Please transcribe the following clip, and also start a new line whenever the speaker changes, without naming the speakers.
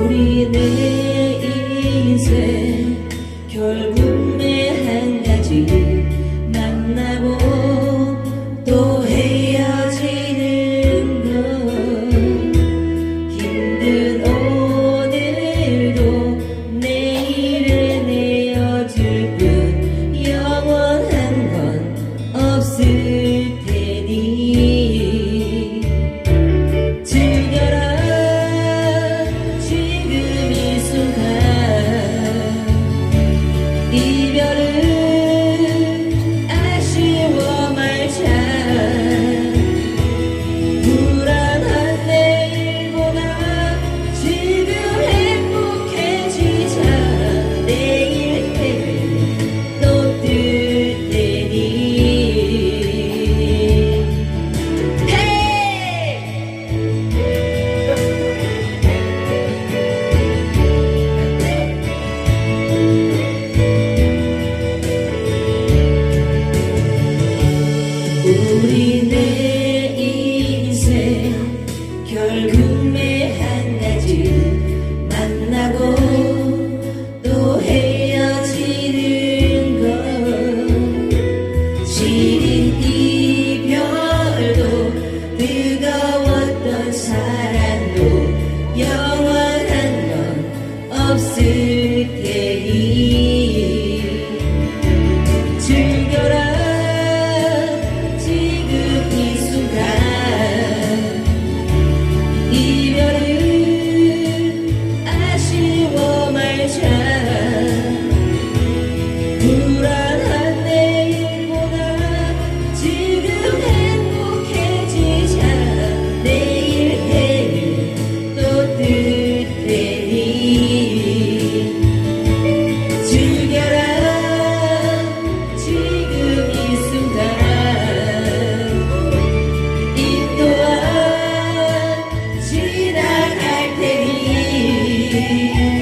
우리 내 인생 결국 매한 가지. 고 또 헤어지는 건 지린 이별도 뜨거웠던 사랑도 영원한 건 없을 테 You.